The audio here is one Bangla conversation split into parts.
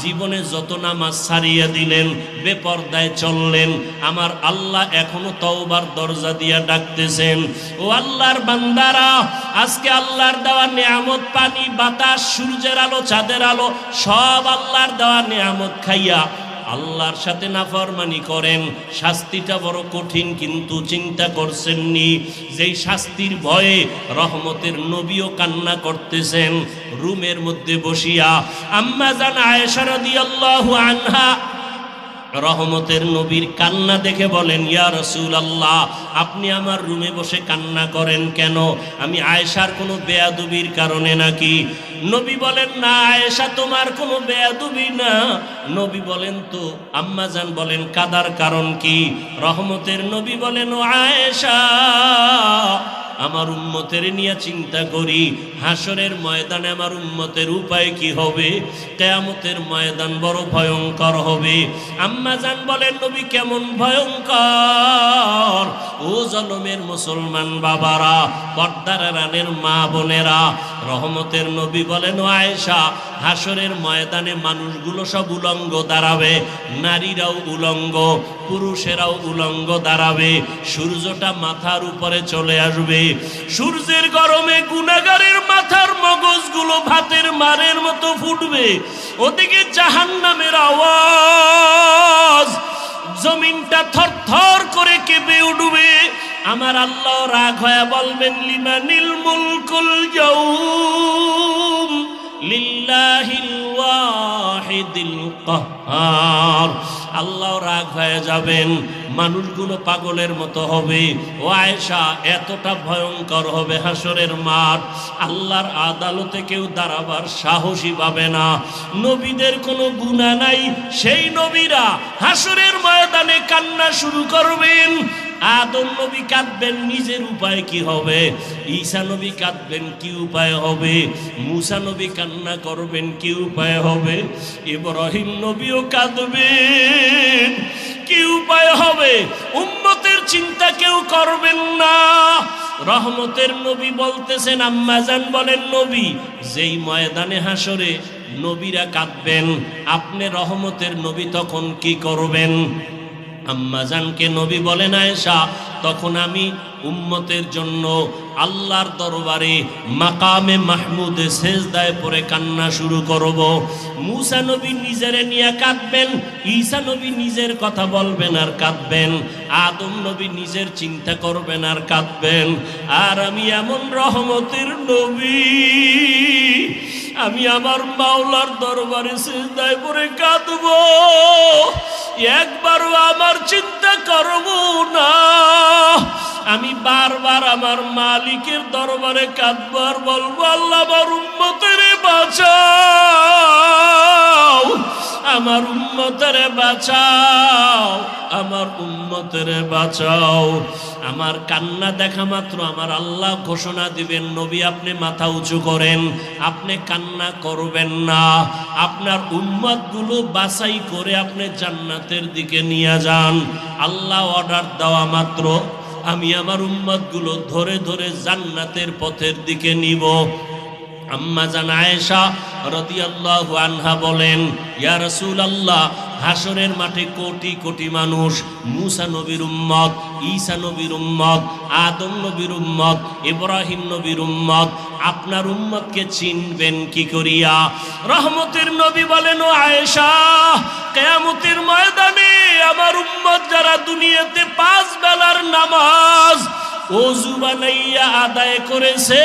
জীবনে যত নামাজ সারিয়া দিলেন, বেপর্দায় চললেন, আমার আল্লাহ এখনও তওবার দরজা দিয়া ডাকতেছেন, ও আল্লাহর বান্দারা, আজকে আল্লাহর দেওয়া নিয়ামত পানি, বাতাস, সূর্যের আলো, চাঁদের আলো, সব আল্লাহর দেওয়া নিয়ামত খাইয়া আল্লাহর সাথে নাফরমানি করেন, শাস্তিটা বড় কঠিন কিন্তু চিন্তা করছেননি। যেই শাস্তির ভয়ে রহমতের নবীও কান্না করতেছেন, রুমের মধ্যে বসিয়া। আম্মা জান আয়েশা রাদিয়াল্লাহু আনহা রহমতের নবীর কান্না দেখে বলেন, ইয়া রসুল আল্লাহ আপনি আমার রুমে বসে কান্না করেন কেন? আমি আয়েশার কোনো বেয়াদুবির কারণে নাকি? নবী বলেন, না, আয়েশা তোমার কোনো বেয়াদুবি না। নবী বলেন, তো আম্মাজান বলেন, কাদার কারণ কি? রহমতের নবী বলেন, ও আয়েশা আমার উম্মতের নিয়ে চিন্তা করি। হাসরের ময়দানে আমার উম্মতের উপায় কি হবে? কেয়ামতের ময়দান বড় ভয়ঙ্কর হবে। আম্মা জান বলেন, নবী কেমন ভয়ঙ্কর। ও জনমের মুসলমান বাবারা, পর্দার রানের মা বোনেরা। রহমতের নবী বলেন আয়েশা হাসরের ময়দানে মানুষগুলো সব উলঙ্গ দাঁড়াবে, নারীরাও উলঙ্গ, পুরুষেরাও উলঙ্গ দাঁড়াবে, সূর্যটা মাথার উপরে চলে আসবে। সূর্যের গরমে গুনাগারের মাথার মগজগুলো ভাতের মারের মতো ফুটবে। ওদিকে জাহান নামের আওয়াজ, জমিনটা থর থর করে কেঁপে উঠবে। আমার আল্লাহ রাগ হয়ে বলবেন, লিমানিল মুলকুল কাহ্হার আল্লাহ রাগ হয়ে যাবেন, মানুষগুলো পাগলের মতো হবে। ও আয়েশা, এতটা ভয়ঙ্কর হবে হাসরের মাঠ। আল্লাহর আদালতে কেউ দাঁড়াবার সাহসী পাবে না। নবীদের কোনো গুণা নাই, সেই নবীরা হাসরের ময়দানে কান্না শুরু করবেন। আদম নবী কাঁদবেন, নিজের উপায় কি হবে? ঈসা নবী কাঁদবেন, কি উপায় হবে? মুসা নবী কান্না করবেন, কি উপায় হবে? ইব্রাহিম নবীও কাঁদবেন, কি উপায় হবে? উম্মতের চিন্তা কেউ করবেন না। রহমতের নবী বলতেছেন আম্মাজান বলেন, নবী, যেই ময়দানে হাসরে নবীরা কাঁদবেন, আপনি রহমতের নবী তখন কি করবেন? আম্মাজানকে নবী বলেন, আয়েশা, তখন আমি উম্মতের জন্য আল্লাহর দরবারে মাকামে মাহমুদে সেজদায় পরে কান্না শুরু করব। মুসা নবী নিজেরে নিয়ে কাঁদবেন, ঈসা নবী নিজের কথা বলবেন আর কাঁদবেন, আদম নবী নিজের চিন্তা করবেন আর কাঁদবেন। আর আমি এমন রহমতের নবী, আমি আমার মাওলার দরবারে সেজদায় পরে কাঁদবো। একবারও আমার চিন্তা করব না। আমি বারবার আমার মালিকের দরবারে কাঁদবার বলব, আল্লাহ আমার উন্মতের বাঁচাও, আমার উন্মতের বাঁচাও, আমার উন্মতের বাঁচাও। আমার কান্না দেখা মাত্র আমার আল্লাহ ঘোষণা দিবেন, নবী, আপনি মাথা উঁচু করেন, আপনি কান্না করবেন না। আপনার উম্মতগুলো বাছাই করে আপনি জান্নাতের দিকে নিয়ে যান। আল্লাহ অর্ডার দেওয়া মাত্র। আমি আমার উম্মতগুলো ধরে ধরে জান্নাতের পথের দিকে নিব। আম্মা জান আয়েশা রাদিয়াল্লাহু আনহা বলেন, ইয়া রাসূলুল্লাহ হাসরের মাঠে কোটি কোটি মানুষ, মুসা নবীর উম্মত, ঈসা নবীর উম্মত, আদম নবীর উম্মত, ইব্রাহিম নবীর উম্মত, আপনার উম্মতকে চিনবেন কি করিয়া? রহমতের নবী বলেন আয়েশা, কেয়ামতের ময়দানে আমার উম্মত যারা দুনিয়াতে পাঁচ বেলার নামাজ অজু বানাইয়া আদায় করেছে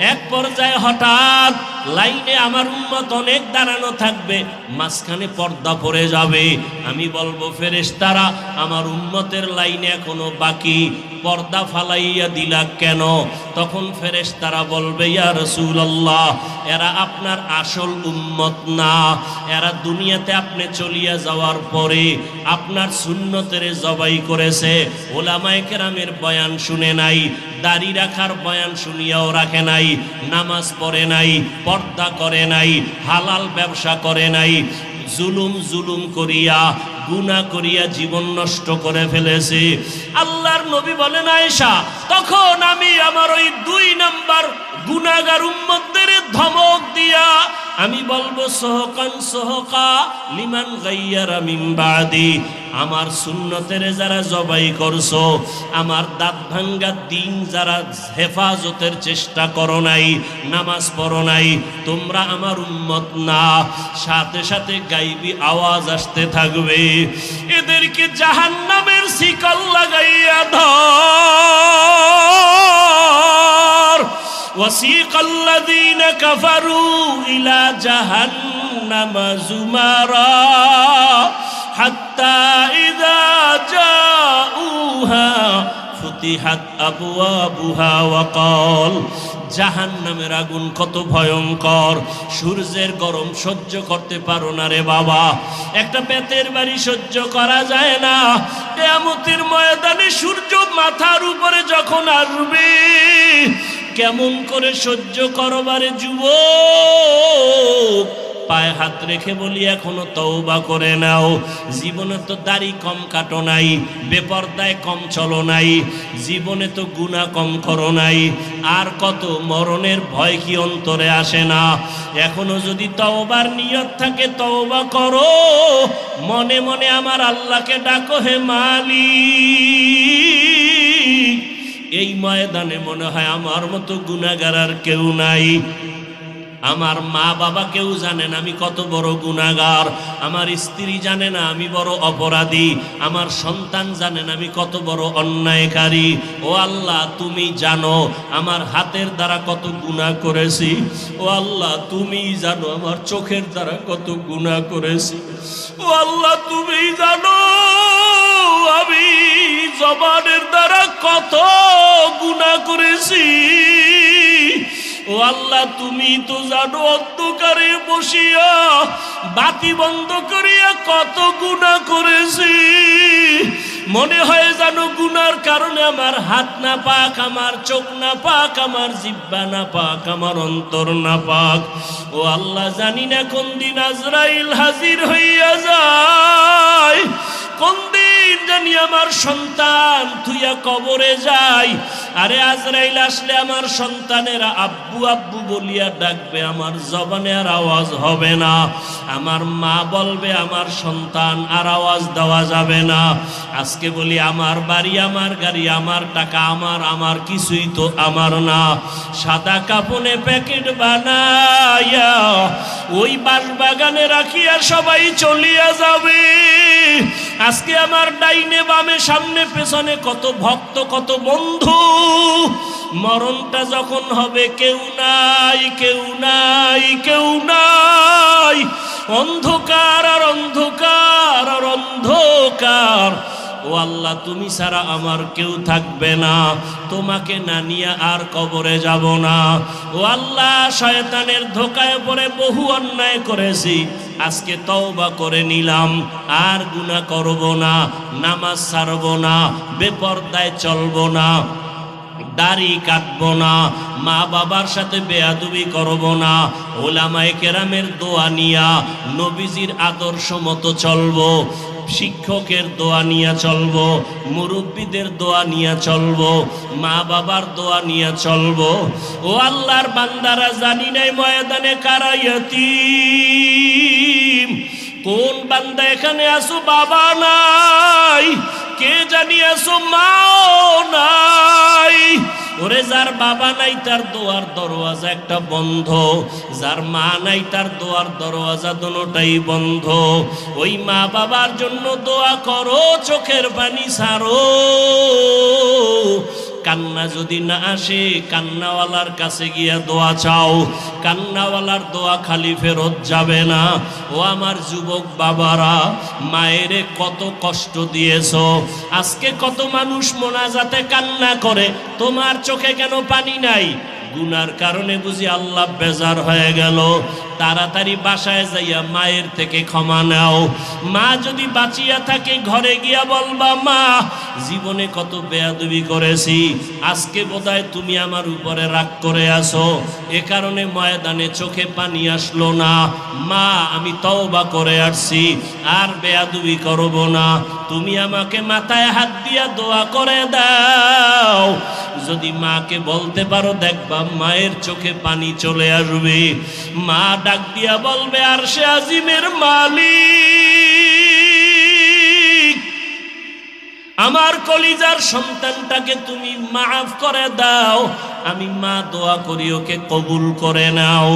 এক পর্যায়ে হঠাৎ লাইনে আমার উন্মত অনেক দাঁড়ানো থাকবে, মাঝখানে পর্দা পড়ে যাবে। আমি বলব, ফেরেশতারা, আমার উন্মতের লাইনে এখনও বাকি, পর্দা ফালাইয়া দিলা কেন? তখন ফেরেশতারা বলবে, ইয়া রাসূলুল্লাহ, এরা আপনার আসল উম্মত না। এরা দুনিয়াতে আপনি চলিয়া যাওয়ার পরে আপনার সুন্নতের জবাই করেছে। ওলামায়ে কেরামের বয়ান শুনে নাই, দাড়ি রাখার বয়ান শুনিয়াও রাখে নাই। নামাজ পড়ে নাই, পর্দা করে নাই, হালাল ব্যবসা করে নাই, জুলুম জুলুম করিয়া গুণা করিয়া জীবন নষ্ট করে ফেলেছে। আল্লাহর নবী বলেন, আয়েশা, তখন আমি আমার ওই দুই নাম্বার গুণাগার দিয়া আমি বলব সহকান সহকা লিমান গাইয়ারা মিন বাদি। আমার সুন্নতের যারা জবাই করছ, আমার দাঁত ভাঙ্গা দিন যারা হেফাজতের চেষ্টা করো নাই, নামাজ পড়ো নাই, তোমরা আমার উম্মত না। সাথে সাথে গাইবি আওয়াজ আসতে থাকবে। এদেরকে জাহান্নামের শিকল লাগাইয়া ধর। وسيق الذين كفروا إلى جهنم زمرا حتى إذا جاءوها فتحت أبوابها وقال জাহান নামের আগুন কত ভয়ঙ্কর সূর্যের গরম সহ্য করতে পারো না রে বাবা একটা পেতের বাড়ি সহ্য করা যায় না কেয়ামতের ময়দানে সূর্য মাথার উপরে যখন আসবে কেমন করে সহ্য করবারে যুব পায়ে হাত রেখে বলি, এখনও তওবা করে নাও। জীবনে তো দাড়ি কম কাটো নাই, বেপর্দায় কম চলো নাই। জীবনে তো গুণা কম করো নাই। আর কত মরণের ভয় কি অন্তরে আসে না? এখনও যদি তওবার নিয়ত থাকে, তওবা করো। মনে মনে আমার আল্লাহকে ডাকো, হে মালিক। এই ময়দানে মনে হয় আমার মতো গুণাগার আর কেউ নাই। আমার মা বাবা কেউ জানেন আমি কত বড় গুণাগার আমার স্ত্রী জানে না আমি বড় অপরাধী। আমার সন্তান জানেন আমি কত বড় অন্যায়কারী। ও আল্লাহ, তুমি জানো আমার হাতের দ্বারা কত গুণা করেছি। ও আল্লাহ, তুমি জানো আমার চোখের দ্বারা কত গুণা করেছি। ও আল্লাহ, তুমি জানো আমি জবানের দ্বারা কত আল্লাহ, তুমি তো জানো অন্ধকারে বসিয়া বাতি বন্ধ করিয়া কত গুণা করেছি। মনে হয় জানো গুনার কারণে আমার হাত না পাক, আমার চোখ না পাক, আমার জিব্বা না পাক, আমার অন্তর না পাক। ও আল্লাহ, জানি না কোন দিন আজরাইল হাজির হইয়া যায়। কোন দিন জানি আমার সন্তান থুইয়া কবরে যায়। আরে আজরাইল আসলে আমার সন্তানেরা আব্বু আব্বু বলিয়া ডাকবে, আমার জবানে আর আওয়াজ হবে না। আমার মা বলবে, আমার সন্তান আর আওয়াজ দেওয়া যাবে না। আজকে বলি, আমার বাড়ি, আমার গাড়ি, আমার টাকা আমার আমার কিছুই তো আমার না। সাদা কাপনে প্যাকেট বানাইয়া ওই বাস বাগানে রাখিয়া সবাই চলিয়া যাবে। আজকে আমার ডাইনে বামে সামনে পেছনে কত ভক্ত, কত বন্ধু। মরণটা যখন হবে, কেউ নাই কেউ নাই কেউ নাই। অন্ধকার আর অন্ধকার আর অন্ধকার। ও আল্লাহ, তুমি ছাড়া আমার কেউ থাকবে না। তোমাকে না নিয়ে আর কবরে যাব না। ও আল্লাহ, শয়তানের ধোকায় পড়ে বহু অন্যায় করেছি। আজকে তওবা করে নিলাম, আর গুনাহ করব না, নামাজ ছাড়ব না, বেপর্দায় চলবো না। দাড়ি কাটবো না, মা বাবার সাথে বেয়াদুবি করব না, ওলামায়ে কেরামের দোয়া নিয়া নবীজির আদর্শ মতো চলবো, শিক্ষকের দোয়া নিয়ে চলবো, মুরব্বীদের দোয়া নিয়ে চলবো, মা বাবার দোয়া নিয়ে চলবো। ও আল্লাহর বান্দারা জানি নাই ময়দানে কারাইয়াতিম কোন বান্দা এখানে আসো বাবা নাই, কে জানি আসো নাই ওরে যার বাবা নাই, তার দোয়ার দরওয়াজা একটা বন্ধ। যার মা নাই, তার দোয়ার দরওয়াজা দোনোটাই বন্ধ। ওই মা বাবার জন্য দোয়া করো, চোখের পানি সারো কান্না যদি না আসে, কান্নাওয়ালার কাছে গিয়া দোয়া চাও। কান্নাওয়ালার দোয়া খালি ফেরত যাবে না। ও আমার যুবক বাবারা, মায়েরে কত কষ্ট দিয়েছ। আজকে কত মানুষ মোনাজাতে কান্না করে, তোমার চোখে কেন পানি নাই? গুনার কারণে বুঝি আল্লাহ বেজার হয়ে গেল। তাড়াতাড়ি বাসায় যাইয়া মায়ের থেকে ক্ষমা নাও। মা যদি বাঁচিয়া থাকে, ঘরে গিয়া বলবা, মা, জীবনে কত বেয়াদবি করেছি, আজকে বোধহয় তুমি আমার উপরে রাগ করে আসো এ কারণে ময়দানে চোখে পানি আসলো না। মা, আমি তওবা করে আসছি, আর বেয়াদবি করব না। তুমি আমাকে মাথায় হাত দিয়া দোয়া করে দাও। যদি মাকে বলতে পারো, দেখবা মায়ের চোখে পানি চলে আসবে। মা ডাক দিয়া বলবে, আর সে আজিমের মালিক। আমার কলিজার সন্তানটাকে তুমি মাফ করে দাও। আমি মা দোয়া করি, ওকে কবুল করে নাও।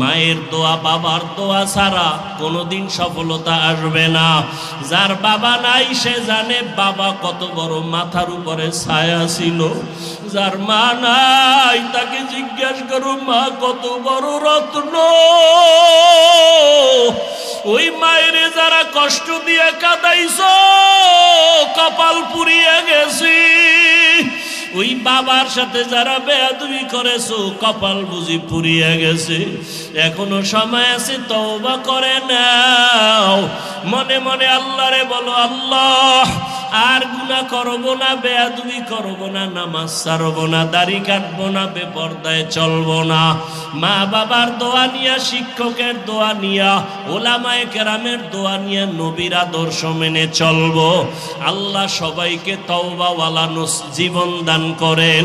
মায়ের দোয়া, বাবার দোয়া ছাড়া কোনোদিন সফলতা আসবে না। যার বাবা নাই, সে জানে বাবা কত বড় মাথার উপরে ছায়া ছিল। যার মা নাই, তাকে জিজ্ঞেস করো, মা, কত বড় রত্ন? ওই মায়ের যারা কষ্ট দিয়ে কাদাইছ, কপাল পুড়িয়ে গেছি। ওই বাবার সাথে যারা বেয়াদুবি করেছ, কপাল বুঝি পুড়িয়ে গেছে। এখনও সময় আছে, তওবা করে নাও। মনে মনে আল্লাহরে বলো, আল্লাহ আর গুণা করব না, বেয়াদুবি করব না, নামাজ ছাড়ব না, দাড়ি কাটবো না, বেপর্দায় চলবো না। মা বাবার দোয়া নিয়া, শিক্ষকের দোয়া নিয়া, ওলামায়ে কেরামের দোয়া নিয়া নবীর আদর্শ মেনে চলবো। আল্লাহ সবাইকে তওবাওয়ালা জীবন দান করেন।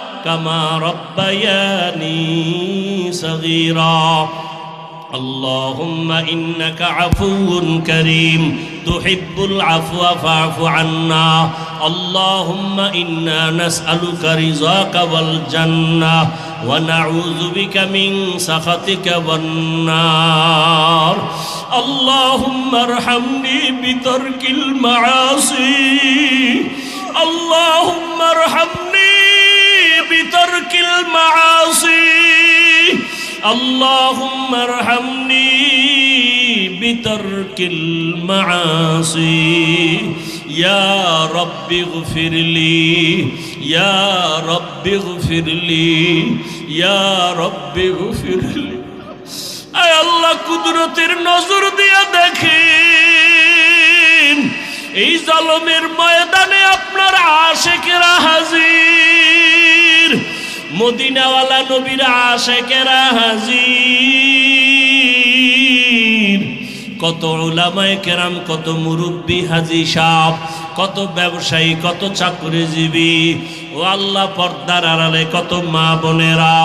كما ربياني صغيرا اللهم إنك عفو كريم تحب العفو فاعف عنا اللهم إنا نسألك رضاك والجنة ونعوذ بك من سخطك والنار اللهم ارحمني بترك المعاصي اللهم ارحمني بترك المعاصي اللهم ارحمني بترك المعاصي يا رب اغفر لي يا رب اغفر لي يا رب اغفر لي আয় আল্লাহ কুদরতের নজর দিয়া দেখেন এই জলমের ময়দানে আপনার আশেকেরা হাজির মদিনাওয়ালা নবীর আশেকেরা হাজির। কত ওলামায় কেরাম, কত মুরব্বী হাজি সাপ কত ব্যবসায়ী, কত চাকরিজীবী। ও আল্লাহ পর্দার আড়ালে কত মা বোনেরা,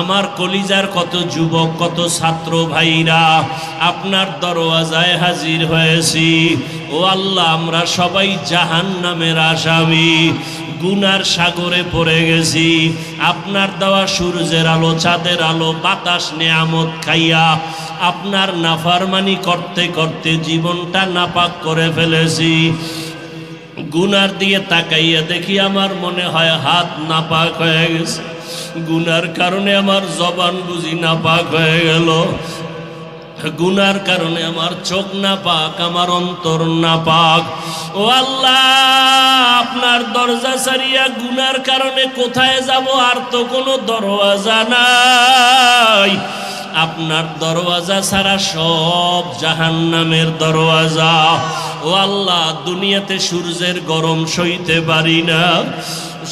আমার কলিজার কত যুবক, কত ছাত্র ভাইরা, আপনার দরওয়াজায় হাজির হয়েছি। ও আল্লাহ, আমরা সবাই জাহান নামের আসামি। গুনার সাগরে পড়ে গেছি। আপনার দেওয়া সূর্যের আলো, চাঁদের আলো, বাতাস, নেয়ামত খাইয়া আপনার নাফারমানি করতে করতে জীবনটা নাপাক করে ফেলেছি। গুনার দিয়ে তাকাইয়া দেখি আমার মনে হয় হাত নাপাক হয়ে গেছে। গুনার কারণে আমার জবান বুঝি নাপাক হয়ে গেল। গুনার কারণে আমার চোখ না পাক, আমার অন্তর না পাক। ও আল্লাহ, আপনার দরজা সারিয়া গুনার কারণে কোথায় যাব আর তো কোনো দরওয়াজা নাই। আপনার দরওয়াজা ছাড়া সব জাহান্নামের দরওয়াজা। ও আল্লাহ, দুনিয়াতে সূর্যের গরম সইতে পারি না।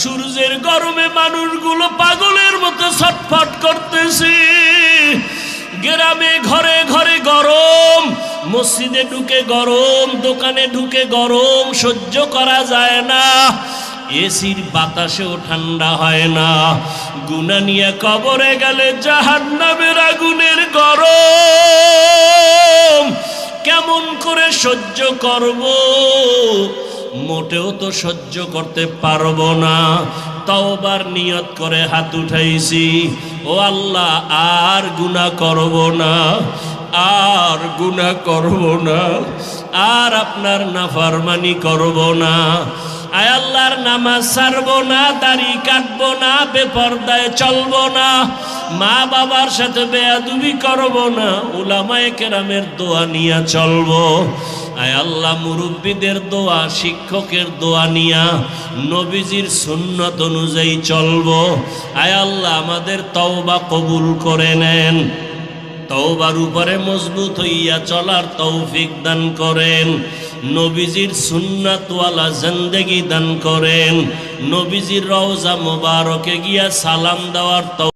সূর্যের গরমে মানুষগুলো পাগলের মতো ছটফট করতেছে। গ্রামে ঘরে ঘরে গরম, মসজিদে ঢুকে গরম, দোকানে ঢুকে গরম, সহ্য করা যায় না। এসির বাতাসেও ঠান্ডা হয় না। গুনা নিয়ে কবরে গেলে জাহান্নামের আগুনের গরম। কেমন করে সহ্য করব? মোটেও তো সহ্য করতে পারব না। তওবার নিয়ত করে হাত উঠাইছি। ও আল্লাহ, আর গুনাহ করব না, আর গুনাহ করব না, আর আপনার নাফরমানি করব না। আয় আল্লাহর নামাজ ছাড়বো না, দাড়ি কাটবো না, বেপর্দায় চলবো না মা বাবার সাথে বেয়াদুবি করব না, উলামায়ে কেরামের দোয়া নিয়ে চলবো। আয় আল্লাহ মুরব্বীদের দোয়া, শিক্ষকের দোয়া নিয়া নবীজির সুন্নত অনুযায়ী চলব। আয় আল্লাহ আমাদের তওবা কবুল করে নেন। তওবার উপরে মজবুত হইয়া চলার তৌফিক দান করেন। নবীজির সুন্নাতওয়ালা জিন্দেগি দান করেন। নবীজির রওজা মোবারকে গিয়া সালাম দেওয়ার